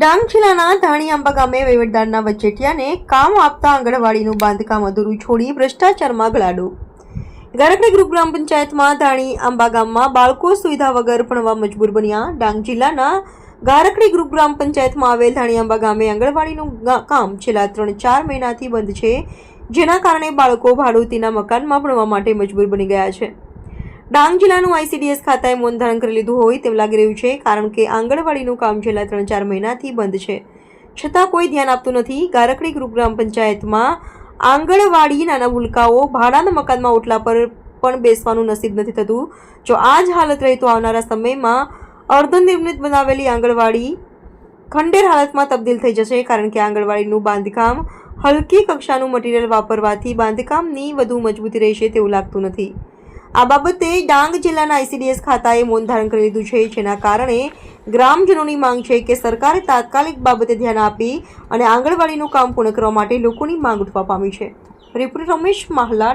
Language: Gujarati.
ડાંગ જિલ્લાના ધાણીઆંબા ગામે વહીવટદારના વચેટિયાને કામ આપતા આંગણવાડીનું બાંધકામ અધૂરું છોડી ભ્રષ્ટાચારમાં ગળાડો ગારકડી ગ્રુપ ગ્રામ પંચાયતમાં ધાણી આંબા ગામમાં બાળકો સુવિધા વગર ભણવા મજબૂર બન્યા. ડાંગ જિલ્લાના ગારકડી ગ્રુપ ગ્રામ પંચાયતમાં આવેલ ધાણી આંબા ગામે આંગણવાડીનું કામ છેલ્લા ત્રણ ચાર મહિનાથી બંધ છે, જેના કારણે બાળકો ભાડુતીના મકાનમાં ભણવા માટે મજબૂર બની ગયા છે. ડાંગ જિલ્લાનું આઈસીડીએસ ખાતાએ મૌન ધારણ કરી લીધું હોય તેમ લાગી રહ્યું છે, કારણ કે આંગણવાડીનું કામ છેલ્લા ત્રણ ચાર મહિનાથી બંધ છે. છતાં કોઈ ધ્યાન આપતું નથી. ગારકડી ગ્રુપ પંચાયતમાં આંગણવાડી નાના ભૂલકાઓ ભાડાના મકાનમાં ઓટલા પર પણ બેસવાનું નસીબ નથી થતું. જો આ જ હાલત રહી તો આવનારા સમયમાં અર્ધનિર્મિત બનાવેલી આંગણવાડી ખંડેર હાલતમાં તબદીલ થઈ જશે, કારણ કે આંગણવાડીનું બાંધકામ હલકી કક્ષાનું મટીરીયલ વાપરવાથી બાંધકામની વધુ મજબૂતી રહેશે તેવું લાગતું નથી. આ બાબતે ડાંગ જિલ્લાના આઈસીડીએસ ખાતાએ મૌન ધારણ કરી લીધું છે, જેના કારણે ગ્રામજનોની માંગ છે કે સરકારે તાત્કાલિક બાબતે ધ્યાન આપી અને આંગણવાડીનું કામ પૂર્ણ કરવા માટે લોકોની માંગ ઉઠવા પામી છે. રિપોર્ટર રમેશ માહલા